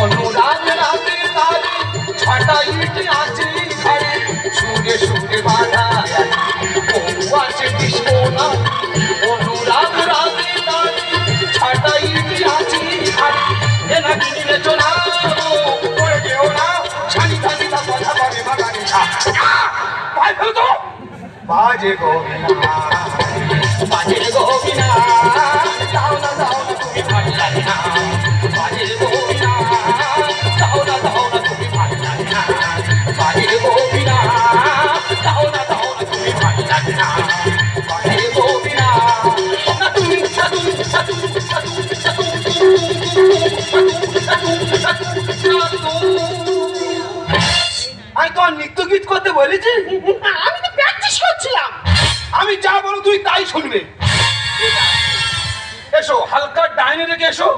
অনুরাগ রাতে তারে ছটা ইট আছে ঘরে সুরে সুরে বাধা আছে কৃষ্ণ অনুরাগ রাতে তারে ছটা ইট আছে ঘরে এ না কিনে চোরা করে যেও না ছানি ছানি তা কথা বলে বাজে গোবিনা বাজে গোবিনা আমি তোমার নৃত্য গীত করতে বলেছি আমি তো প্র্যাকটিস করছিলাম। আমি যা বলো তুই তাই শুনবে। এসো হালকা ডাইনে রেখে এসো।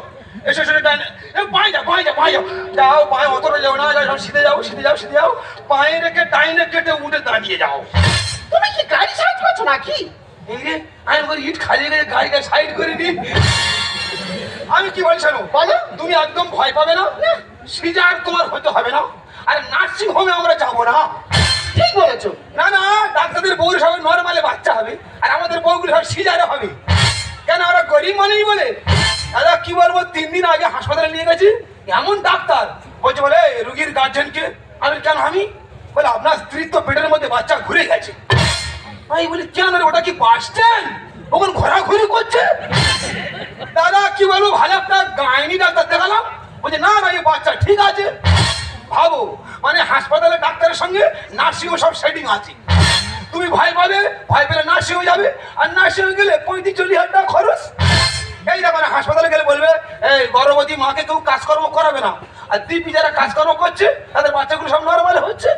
এসো এসো ডাইনে। পায়ে যাও পায়ে যাও পায়ে যাও। যাও পায়ে অতটা যাও না যাও সিধে যাও সিধে যাও সিধে যাও। পায়ে রেখে ডাইনে কেটে উঠে দাঁড়িয়ে যাও। তুমি কি গাড়ি সাইড করছ নাকি? আমি বলি ইট খালি রেখে গাড়িটা সাইড করে নি আমি কি বলছি শোনো? বলো। তুমি একদম ভয় পাবে না? সিজার তোমার হতে হবে না। আর নার্সিং হোমে আমরা যাব না। ঠিক বলেছ। না না ডাক্তারদের বউর সবাই নর্মালে বাচ্চা হবে। আর আমাদের বউগুলো সব সিজারে হবে। কেন আমরা গরিব মানুষ বলে? দাদা, কি বলব, তিন দিন আগে হাসপাতালে নিয়ে গেছি, এমন ডাক্তার। বলছে, বলে রুগীর গার্জেনকে আমি কেন আমি? বলে, আপনার স্ত্রীর তো পেটের মধ্যে বাচ্চা ঘুরে গেছে। আমি বলি, কেন ওটা কি বাস স্ট্যান্ড ওখান ঘোরাঘুরি করছে? দাদা, কি বলব, ভালো একটা গাইনি ডাক্তার দেখালাম। বলছে, না না এই বাচ্চা ঠিক আছে। ভাবো মানে হাসপাতালে ডাক্তারের সঙ্গে নার্সিংও সব সেটিং আছে। তুমি ভয় পাবে, ভয় পেলে নার্সিংহোমে যাবে, আর নার্সিংহোমে গেলে পঁয়ত্রিশ, চল্লিশ হাজার টাকা খরচ। এই দেখো না, হাসপাতালে গেলে বলবে, এই গর্ভবতী মাকে কেউ কাজকর্ম করাবে না। আর দিপি যারা কাজকর্ম করছে, তাদের বাচ্চাগুলো সব নর্মাল হচ্ছে।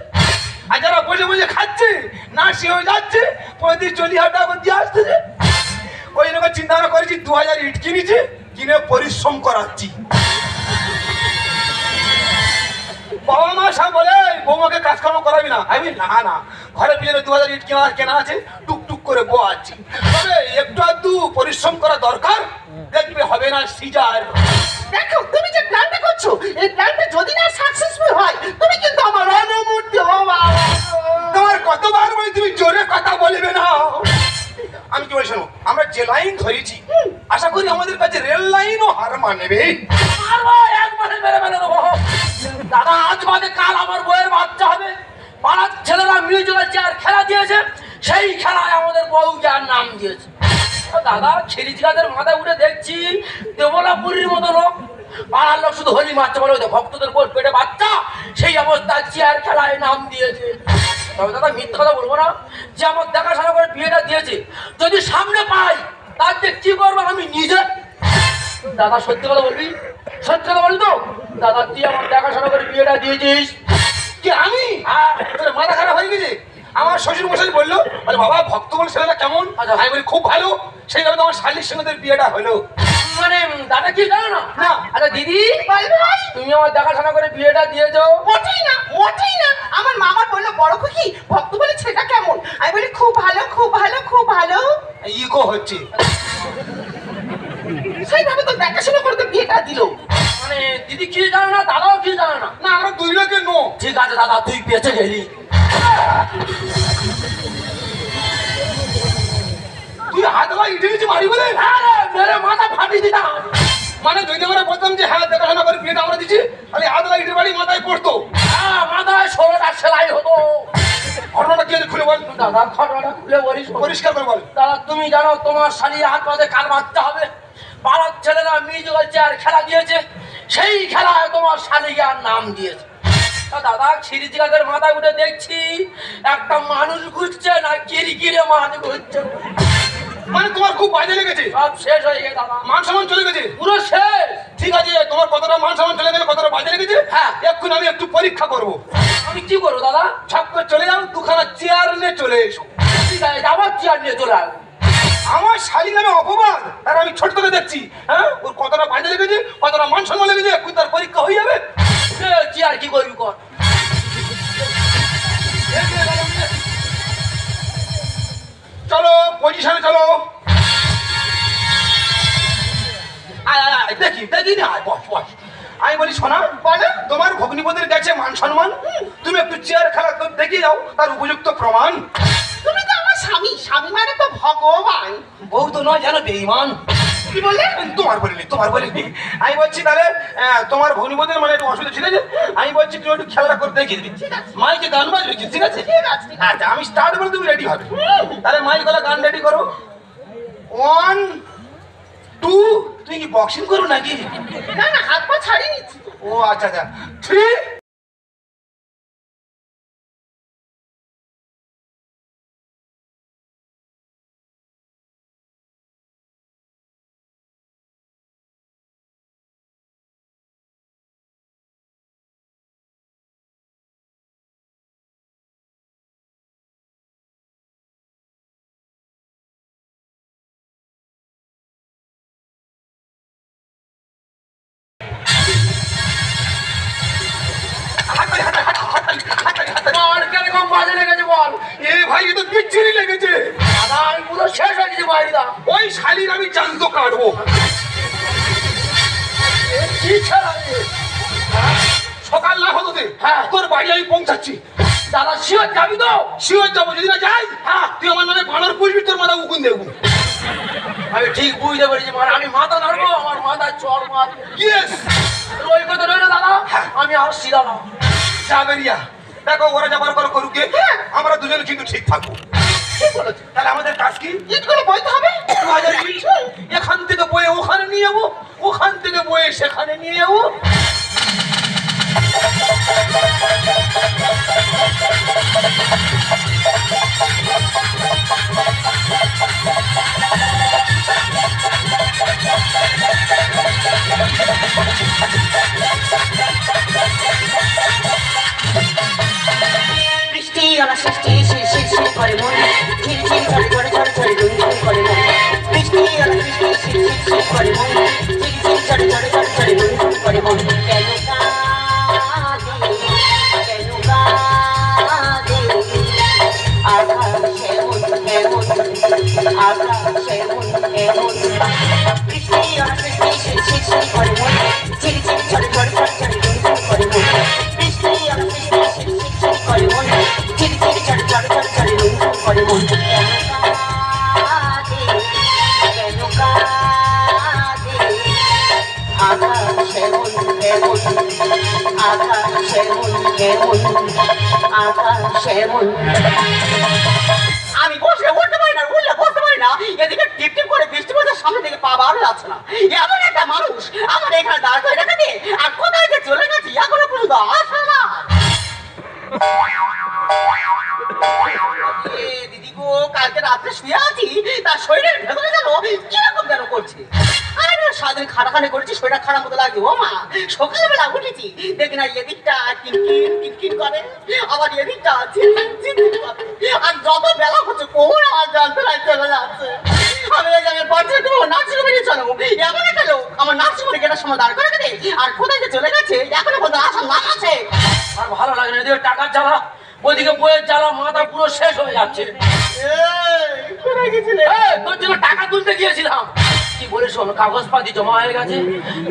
আর যারা বসে বসে খাচ্ছে নার্সিংহোমে যাচ্ছে, পঁয়ত্রিশ, চল্লিশ হাজার টাকা দিয়ে আসতেছে। ওই জন্য চিন্তা ভাবনা করেছি দু হাজার ইট কিনেছি, কিনে পরিশ্রম করাচ্ছি। বাবা মা সব বলে বৌমাকে কাজকর্ম করাবি না। আমি না না ঘরে পিছনে দু হাজার ইট কেনা কেনা আছে টুকটুক করে বোয়াচ্ছি। তবে একটু আধটু পরিশ্রম করা দরকার দেখবে হবে না সিজার। দেখো তুমি যে প্ল্যানটা করছ এই প্ল্যানটা যদি না সাকসেসফুল হয় তুমি কিন্তু আমার অনুমতি ও বাবা তোমার কতবার বলি তুমি জোরে কথা বলবে না। আমি কি বলি আমরা যে লাইন ধরেছি, আশা করি আমাদের কাছে রেল লাইনও হার মানবে। দাদা, আজ বাদে কাল আমার বইয়ের বাচ্চা হবে। পাড়ার ছেলেরা মিউজিক্যাল চেয়ার খেলা দিয়েছে, সেই খেলায় আমাদের বউ যার নাম দিয়েছে। দাদা ছেড়িচিকাদের মাথায় উঠে দেখছি দেবলাপুরীর মতো লোক। পাড়ার লোক শুধু হোলি বলে ওই ভক্তদের পেটে বাচ্চা সেই অবস্থায় চেয়ার খেলায় নাম দিয়েছে। তবে দাদা মিথ্যা কথা বলব না। যে আমার দেখাশোনা করে বিয়েটা দিয়েছে যদি সামনে পাই তার যে কি করব আমি নিজে? দাদা সত্যি কথা বলবি? সত্যি কথা বলবি তো দাদা তুই আমার দেখাশোনা করে বিয়েটা দিয়েছিস। কি আমি? তোর মাথা খারাপ হয়ে গেছে? আমার শ্বশুর মশাই বলল বলে বাবা ভক্ত বলে ছেলেটা কেমন? আচ্ছা। আমি বলি খুব ভালো। সেইভাবে আমার শালির সঙ্গে বিয়েটা হলো। মানে দাদা কি জানো না। আচ্ছা দিদি তুমি আমার দেখাশোনা করে বিয়েটা দিয়েছ। মোটেই না মোটেই না। আমার মামা বলল বড় খুকি ভক্ত বলে ছেলেটা কেমন? আমি বলি খুব ভালো খুব ভালো খুব ভালো। ইগো হচ্ছে। সেইভাবে তো দেখাশোনা করে তো বিয়েটা দিল। মানে দিদি কি জানো না দাদাও কি জানো না? না আমরা দুই লোকে নো। ঠিক আছে দাদা তুই বেঁচে গেলি। তুই হাত লাগা ইটে মারি বলে? হ্যাঁ মেরে মাথা ফাটিয়ে দিতাম। মানে দুই আমরা বলতাম যে হ্যাঁ দেখাশোনা করে বিয়েটা আমরা দিচ্ছি তাহলে হাত লাগা ইটের বাড়ি মাথায় পড়তো। হ্যাঁ মাথায় ষোলোটা সেলাই হতো। ঘটনাটা কি খুলে বল। দাদা ঘটনাটা খুলে বলিস। পরিষ্কার করে বল। দাদা তুমি জানো তোমার শালির হাত পাতে কাল বাচ্চা হবে? পাড়ার ছেলেরা মিউজিক্যাল চেয়ার খেলা দিয়েছে। সেই খেলায় তোমার শালিকে আর নাম দিয়েছে। তা দাদা ছিরিচিকাদের মাথায় উঠে দেখছি একটা মানুষ ঘুরছে না কিরকিরে মাছ ঘুরছে। মানে তোমার খুব বাজে লেগেছে। সব শেষ হয়ে গেছে দাদা মান সম্মান চলে গেছে? পুরো শেষ। ঠিক আছে তোমার কতটা মান সম্মান চলে গেছে কতটা বাজে লেগেছে? হ্যাঁ। এক্ষুনি আমি একটু পরীক্ষা করব। আমি কি করব দাদা? ছক করে চলে যাও দুখানা চেয়ার নিয়ে চলে এসো। ঠিক আছে যাব চেয়ার নিয়ে চলে আসব। আমার শালি নামে অপবাদ। আর আমি ছোট থেকে দেখছি হ্যাঁ? ওর কতটা বাজে লেগেছে কতটা মান সম্মান লেগেছে এক্ষুনি তার পরীক্ষা হয়ে যাবে। চেয়ার কি করবি কর। চলো পজিশনে চলো আয় দেখি দেখি না বস বস। আমি বলি সোনা বলো। তোমার ভগ্নিপতির কাছে মান সম্মান? তুমি একটু চেয়ার খেলা তো দেখে যাও তার উপযুক্ত প্রমাণ। তুমি তো আমার স্বামী স্বামী মানে তো ভগবান। বউ তো নয় যেন বেইমান কি বললে? তোমার বলিনি তোমার বলিনি। আমি বলছি তাহলে তোমার ভগ্নিপতির মানে একটু অসুবিধা ঠিক আছে? আমি বলছি তুমি একটু খেলাটা করে দেখিয়ে দিবি। মাইকে গান বাজবে ঠিক আছে। আচ্ছা আমি স্টার্ট বলে তুমি রেডি হবে। তাহলে মাইক গলা গান রেডি করো। ওয়ান টু তুই কি বক্সিং করো নাকি? না না হাত পা ছাড়িয়ে নিচ্ছি। ও আচ্ছা আচ্ছা। থ্রি ভাই এ তো বিচ্ছিরি লেগেছে। দাদা আমি পুরো শেষ হয়ে গেছি বাড়িটা ওই শালির আমি জান্ত কাটবো। কি খেলা সকাল না হতো হ্যাঁ। তোর বাড়ি আমি পৌঁছাচ্ছি। দাদা শিওর যাবি তো? শিওর যাব যদি না যাই হ্যাঁ। তুই আমার নামে বানর পুষবি তোর মাথা উকুন দেবো। আমি ঠিক বুঝতে পেরেছি মানে আমি মাথা নাড়বো আমার মাথায় চর মার। ইয়েস ওই কথা রইল দাদা। আমি আসছি দাদা সাবেরিয়া দেখো ওরা যাবার পর করুক গে। আমরা দুজন কিন্তু ঠিক থাকব। তাহলে আমাদের কাজ কি? ইটগুলো বইতে হবে। এখান থেকে বয়ে ওখানে নিয়ে যাব ওখান থেকে বয়ে সেখানে নিয়ে যাব। আনা সৃষ্টি শির করে মন আকাশে আমি বসে উঠতে পারি না উঠলে বসতে পারি না। এদিকে টিপ করে বৃষ্টি পড়ছে সামনে দিকে পা বাড়ো যাচ্ছে না। এমন একটা মানুষ, আমার এখানে দাঁড় করে রেখে আর কোথায় যে চলে গেছে, এখনও পর্যন্ত আসে না। দিদি গো, কালকে রাত্রে শুয়ে আছি, তার শরীরের ভেতরে যেন কীরকম সারাদিন খাটাখানি করেছি শরীরটা খারাপ মতো লাগছে। ও মা সকালবেলা উঠেছি দেখি না এদিকটা কিনকিন কিনকিন করে আবার এদিকটা ঝিনঝিন ঝিনঝিন করে। আর যত বেলা হচ্ছে কোমর আমার যন্ত্রণায় চলে যাচ্ছে। আমি ওই জায়গায় পৌঁছে দেবো নার্সিং হোমে চলো। এমন একটা লোক আমার নার্সিং হোমে গেটার সময় দাঁড় করে দে আর কোথায় যে চলে গেছে এখনও পর্যন্ত আসার নাম আছে। আর ভালো লাগে না এদিকে টাকার জ্বালা। ওইদিকে বইয়ের জ্বালা মাথা পুরো শেষ হয়ে যাচ্ছে। তোর জন্য টাকা তুলতে গিয়েছিলাম। কাগজপাতি জমা হয়ে গেছে।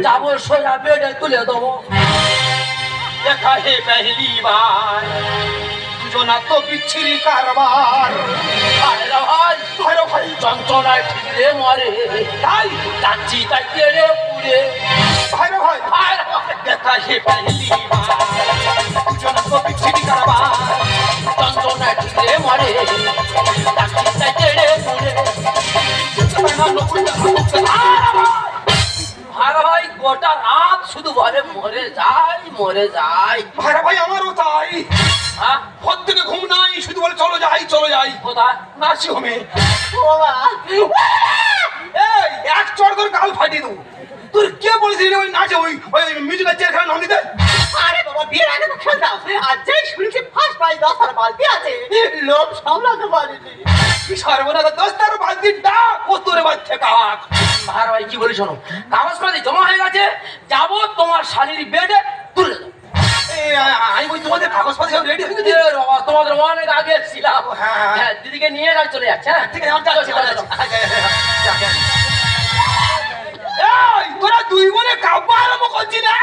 যাব সোজা বেডে তুলে দেবো। দেখা হে পহলি বার দুজনা কারবার। আরে ভাই ভাই যন্ত্রণায় ঠিকরে মরে। তাই যাচ্ছি তাই কেড়ে পুড়ে। ভাই ভাই আয় রে ভাই, দেখা হে পহলি বার দুজনা কারবার। যন্ত্রণায় ঠিকরে মরে। শুধু বলে মরে যাই মরে যাই। ভাইরা ভাই আমারও তাই। হ্যাঁ? থেকে ঘুম নাই শুধু বলে চলো যাই চলো যাই। কোথায়? নার্সিং হোমে এই এক চড় তোর গাল ফাটিয়ে দেবো। তোর কে বলেছিলি ওই নাচে ওই ওই মিউজিক্যাল চেয়ার খেলা নাম দিতে? আরে বাবা বিয়ের আগে তো খেলতাম আর যেই শুনছি ফার্স্ট প্রাইজ দশ হাজার বালতি আছে। লোভ সামলাতে পারিনি। কি সর্বনাশ দোস্তার একদিন ও তোর বাচ্চা কাক। আর ভাই কি বলি শোনো? কাগজপাতি জমা হয়ে গেছে যাব তোমার শালির বেডে তুলে আমি বলছি তোমাদের কাগজপাতি সব রেডি হয়ে গেছে? তোমাদের অনেক আগে ছিলাম। হ্যাঁ, হ্যাঁ, হ্যাঁ।, হ্যাঁ দিদিকে নিয়ে আর চলে যাচ্ছে হ্যাঁ? ঠিক আছে তোরা দুই বলে কাব্বা আরম্ভ করছি না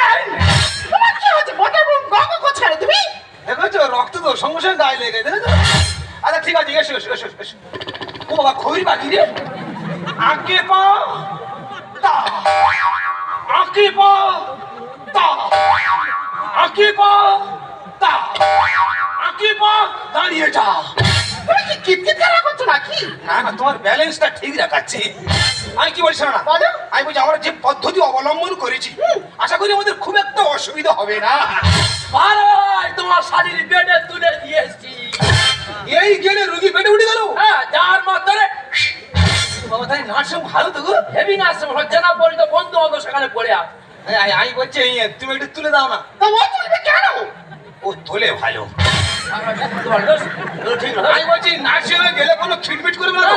কি হচ্ছে মোটা গঙ্গ করছে তুমি? দেখেছ রক্ত তো সঙ্গে দায় লেগে দেখেছ? আচ্ছা ঠিক আছে এসো এসো এসো এসো। ও বাবা খবরই বাকি রে। আগে পা তা। আগে পা তা। আগে পা তা। পা দাঁড়িয়ে যা। খেলা করছ নাকি? না না তোমার ব্যালেন্সটা ঠিক রাখাচ্ছি আমি কি বলছি না? বলো। আমি বলছি আমরা যে পদ্ধতি অবলম্বন করেছি আশা করি আমাদের খুব একটা অসুবিধা হবে না। তোমার শাড়ির বেডে তুলে দিয়েছি এই গেলে রুগী পেটে উঠে গেল হ্যাঁ যার মাধ্যমে বাবা তাই নার্সিং ভালো তো হেভি নার্স হচ্ছে না বলি তো বন্ধু সেখানে পড়ে আস আমি বলছি তুমি একটু তুলে দাও না তা ও তুলবে কেন ও তোলে ভালো আমি বলছি নার্সিং গেলে কোনো খিটমিট করবে না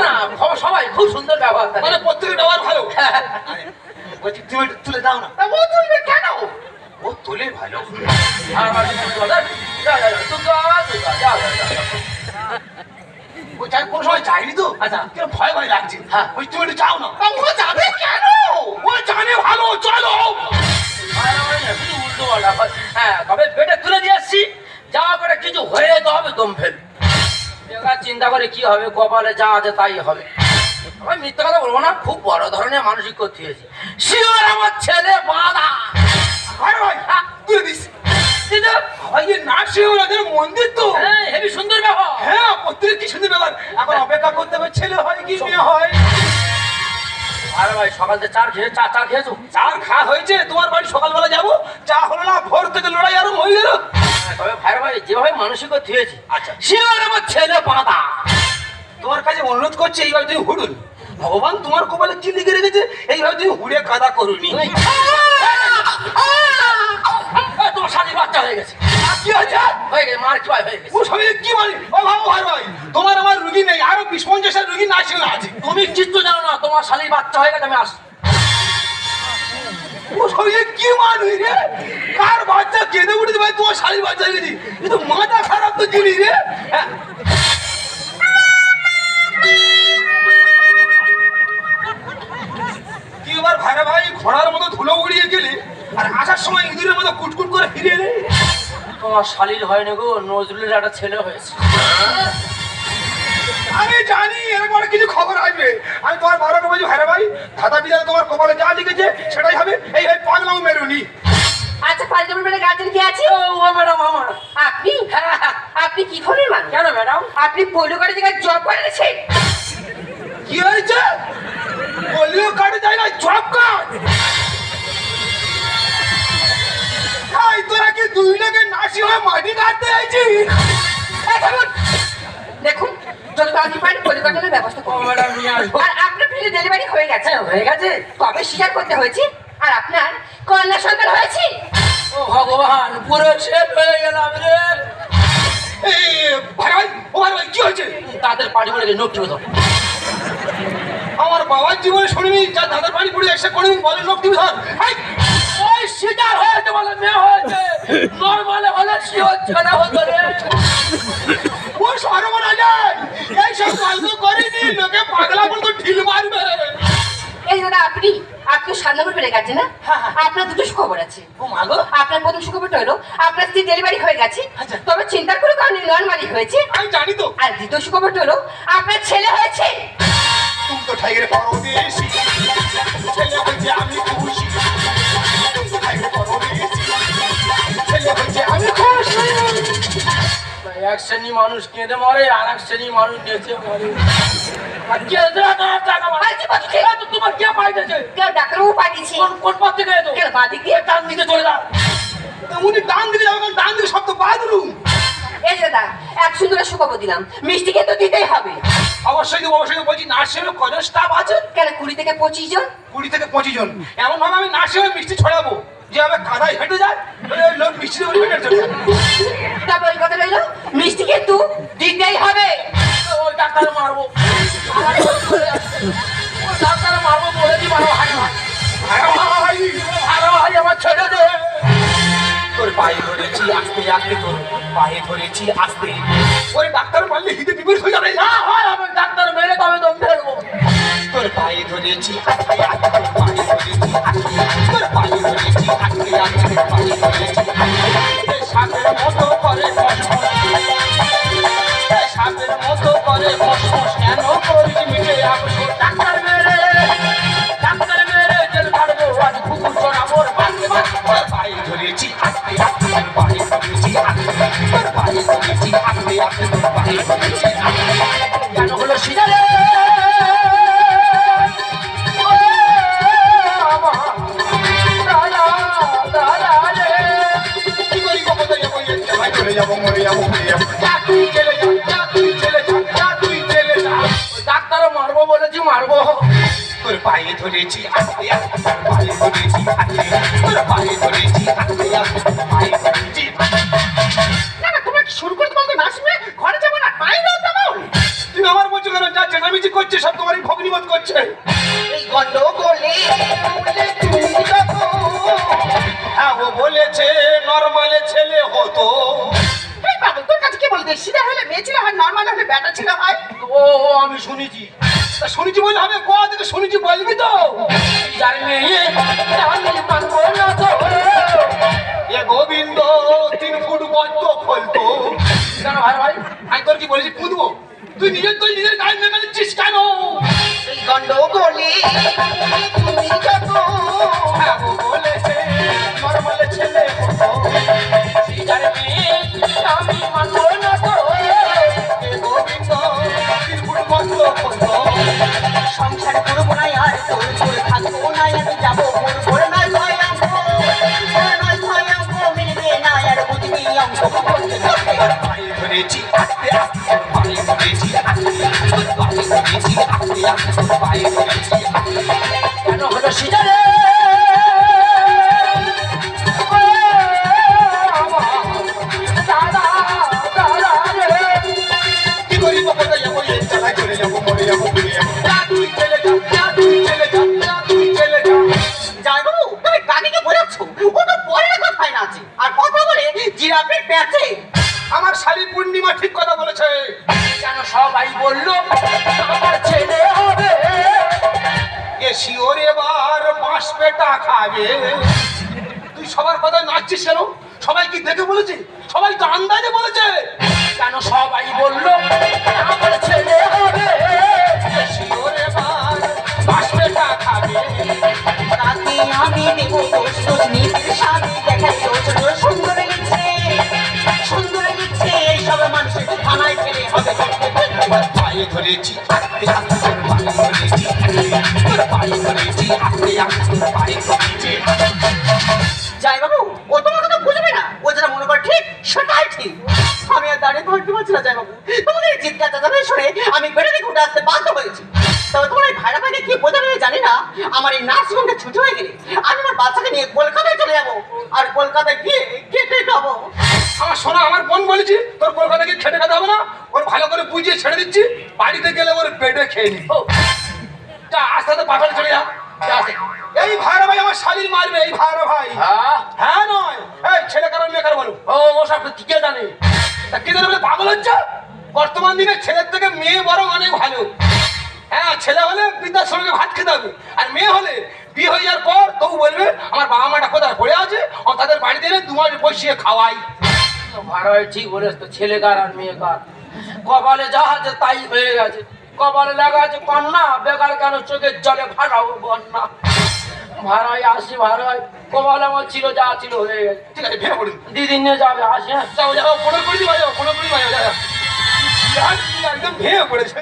সবাই খুব সুন্দর ব্যবহার। মানে প্রত্যেকের ব্যবহার ভালো বলছি তুমি একটু তুলে দাও না তা ও তুলবে কেন ও তোলে ভালো আর। যা, যা, যা, দুটো আবার দুটো, যা, যা, যা। ও চাই কোনো সময় যায়নি তো? আচ্ছা। কেন ভয় ভয় লাগছে। হ্যাঁ। ওই তুমি একটু যাও না। ও যাবে কেন? ও জানে ভালো চলো। উল্টো পাল্টা হ্যাঁ তবে পেটে তুলে দিয়ে এসছি যা করে কিছু হয়ে যেতে হবে দম ফেল। বেকার চিন্তা করে কি হবে কপালে যা আছে তাই হবে। আমি মিথ্যা কথা বলব না খুব বড় ধরনের মানসিক করতে হয়েছে। শিওর আমার ছেলে বাধা। ভাই তুলে দিস। ভাই মন্দির তো। হ্যাঁ হেবি সুন্দর ব্যাপার হ্যাঁ প্রত্যেক কি সুন্দর ব্যাপার এখন অপেক্ষা করতে হবে ছেলে হয় কি মেয়ে হয়। আরে ভাই সকাল চার খেয়ে চা চা খেয়েছো? চার খাওয়া হয়েছে তোমার বাড়ি সকালবেলা যাব? চা হলো না ভোর থেকে লড়াই হয়ে গেল। হ্যাঁ, তবে ভাই যেভাবে মানসিক করতে আচ্ছা। আমার ছেলে তোমার কাছে অনুরোধ করছে এইভাবে তুমি হুড়ুন। ভগবান তোমার কপালে কি লিখে রেখেছে এইভাবে তুমি হুড়ে কাদা করুনি। তোমার শালির বাচ্চা হয়ে গেছে। কি হয়েছে? হয়ে গেছে মার হয়ে ও সবাই কি মানে ও ভাবো ভাই ভাই তোমার আমার রুগী নেই আরও বিশ পঞ্চাশের রুগী নার্সিং আছে তুমি কিচ্ছু জানো না তোমার শালির বাচ্চা হয়ে গেছে আমি আস ও সবাই কি মানুষ রে? কার বাচ্চা কেঁদে উঠেছে ভাই? তোমার শাড়ির বাচ্চা হয়ে গেছে। এ তো মাথা খারাপ তো জিনিস রে। হ্যাঁ। কি এবার ভাইরা ভাই? ঘোড়ার মতো ধুলো উড়িয়ে গেলে আর আসার সময় ইঁদুরের মতো কুটকুট করে ফিরে এলে? তোমার শালির হয় না গো নজরুলের একটা ছেলে হয়েছে। আমি জানি এরকম অনেক কিছু খবর আসবে। আমি তোমার বারোটা বলছি ভাইরা ভাই ধাতা বিদায় তোমার কপালে যা লিখেছে সেটাই হবে। এই ভাই পাগলাম মেরুনি। আচ্ছা পাঁচ নম্বর বেলা গার্জেন কে আছে? ও ও ম্যাডাম আমার আপনি? হ্যাঁ, হ্যাঁ। আপনি কি ধরনের মানুষ? কেন ম্যাডাম? আপনি পৈলো করে জায়গায় জব করেছেন? কি হয়েছে? পোলিও কার্ডে জায়গায় জব কার্ড এই তোরা কি দুই লোকে নাসি হয়ে মাটি কাটতে আইছিস? দেখুন যত তাড়াতাড়ি পারেন পরিকল্পনার ব্যবস্থা করুন। আর আপনার ফ্রিজে ডেলিভারি হয়ে গেছে হ্যাঁ, গেছে। কবে স্বীকার করতে হয়েছে? আর আপনার কন্যা সন্তান হয়েছে? ও ভগবান পুরো শেষ হয়ে গেলাম রে। ভাই ভাই ও ভাই ভাই কি হয়েছে? তাদের পাড়ি বলে নোট টিপে দাও আমার বাবার জীবনে শুনিনি যা দাদার বাড়ি পড়ে এসে কোনোদিন বলে লোক টিভি ধর সিজার হয়েছে বলে মেয়ে হয়েছে। নর্মালে হলে সি হচ্ছে না হতো রে? ও সর্বনা যায় এইসব গল্প করিনি লোকে পাগলা বলতো ঢিল মারবে। এই দাদা আপনি আপনি সাত নম্বর পেরে গেছেন না? হ্যাঁ, হ্যাঁ। আপনার দুটো সুখবর আছে। ও মাগো আপনার প্রথম সুখবরটা হলো আপনার স্ত্রী ডেলিভারি হয়ে গেছে আচ্ছা। তবে চিন্তার কোনো কারণে নর্মালি হয়েছে। আমি জানি তো। আর দ্বিতীয় সুখবরটা হলো আপনার ছেলে হয়েছে। তুমি তো ঠাইরে পরদেশি শ্রেণি মানুষ কেঁদে মরে আর এক শ্রেণি মানুষ নেচে মরে। তোমার কে কেউ পাঠিয়েছে। কোন কোন পথ থেকে এতো দিয়ে ডান দিকে চলে উনি ডান দিকে দিকে এই যে এক সুন্দর দিলাম। মিষ্টি কিন্তু দিতেই হবে। অবশ্যই অবশ্যই বলছি নার্সিংহোমে কজন স্টাফ আছে? কেন কুড়ি থেকে পঁচিশ জন? কুড়ি থেকে পঁচিশ জন। এমন ভাবে আমি নার্সিংহোমে মিষ্টি ছড়াবো। যেভাবে কাদায় হেঁটে যায় লোক মিষ্টি দেবো হেঁটে চলে যায় তারপর ওই কথা রইল মিষ্টি কিন্তু দিতেই হবে। ওই ডাক্তারে মারবো। ডাক্তারে মারবো বলে দি মারো হাই ভাই ভাই, আরে ভাই আমার ছেড়ে দে। তোর পায়ে ধরেছি আস্তে আস্তে তোর পায়ে ধরেছি আস্তে। ওরে ডাক্তার পারলে হিতে বিপরীত হয়ে যাবে। না হয় আমি ডাক্তার মেরে তবে দম ফেলব। তোর পায়ে ধরেছি আস্তে আস্তে। সাপের মতো করে যাব মরে যাব মরে যাব তুই চলে যা যা তুই চলে যা যা তুই চলে যা। ডাক্তারও মারবো বলেছি মারবো। তোর পায়ে ধরেছি আস্তে তোর পায়ে ধরেছি তোর পায়ে ধরেছি পায়ে ধরেছি। না না তোমরা কি শুরু করতে বলতে না শুনে ঘরে যাব না বাইরেও তুমি আমার বলছো কেন? যা চেঁচামেচি করছে সব তোমার এই ভগ্নিবোধ করছে। এই গন্ডগোলে হ্যাঁ ও বলেছে নর্মালে ছেলে হতো। কি সিধা হলে মেয়ে ছিল হয় নর্মাল হলে ব্যাটা ছিল হয়? ও ও, আমি শুনেছি। তা শুনেছি বলে হবে কোয়া থেকে শুনেছি বলবি তো? যার মেয়ে এ গোবিন্দ তিন ফুট বদ্ধ ফলতো। কেন ভাই ভাই আমি তোর কি বলেছি? কুদবো তুই নিজের তুই নিজের গায়ে মেয়ে নিচ্ছিস কেন? এই গন্ডগোলে বলে তুমি যখন সংসার করব না আর তোর তোর থাকব বলেছে কেন সবাই বলল, আমার ছেলে হবে। এ শিওর এবার পাঁচ পেটা খাবে। তুই সবার কথা নাচছিস কেন? সবাই কি দেখে বলেছে? সবাই তো আন্দাজে বলেছে। কেন সবাই বলল, আমার ছেলে হবে। এবার পেটা খাবে। আমি দেবো সুন্দর পায়ে ধরেছি আস্তে আস্তে তোর পায়ে ধরেছি। পায়ে ধরেছি আস্তে আস্তে পায়ে ধরেছি যাই বাবু ও তোমার কথা বুঝবে না। ও যেটা মনে করে ঠিক সেটাই ঠিক। আমি আর দাঁড়িয়ে ধরতে পারছি না যাই বাবু। তোমাদের চিৎকার চেঁচানো শুনে আমি বেড়ে দেখে উঠে আসতে বাধ্য হয়েছি। তবে তোমার এই ভাইরা ভাইকে কি বোঝাবে জানি না। আমার এই নার্সিংহোমটা ছুটি হয়ে গেলে আমি আমার বাচ্চাকে নিয়ে কলকাতায় চলে যাব আর কলকাতায় গিয়ে কেটে খাব। আমার সোনা আমার বোন বলেছি তোর কলকাতা গিয়ে খেটে খাতে হবে না। ওর ভালো করে বুঝিয়ে ছেড়ে দিচ্ছি বাড়িতে গেলে ওর পেটে খেয়ে নি যা আস্তে আস্তে পাঠালে চলে যা। এই ভাইরা ভাই আমার শালির মারবে এই ভাইরা ভাই। হ্যাঁ? হ্যাঁ নয়। এই ছেলে কারণ মেয়ে কারও বলো। ও ও সব কে জানে? তা কি জানে বলে পাগল হচ্ছে? বর্তমান দিনে ছেলের থেকে মেয়ে বরং অনেক ভালো। হ্যাঁ ছেলে হলে পিতার সঙ্গে ভাত খেতে হবে। আর মেয়ে হলে বিয়ে হয়ে যাওয়ার পর তবু বলবে আমার বাবা মাটা কোথায় পড়ে আছে? ও তাদের বাড়িতে এনে দু মাস বসিয়ে খাওয়াই। ভাড়ায় ঠিক বলেছ তো ছেলে কার আর মেয়ে কার? কপালে যা আছে তাই হয়ে গেছে। কপালে লেখা আছে কন্যা বেকার কেন চোখের জলে ভাড়াও বন্যা? ভাড়ায় আসি ভাড়ায়। কপালে আমার ছিল যা ছিল হয়ে গেছে। ঠিক আছে ভেঙে দিদিন নিয়ে যাবে আসে যাও যাও কোনো করি কোনো করি একদম ভেঙে পড়েছে।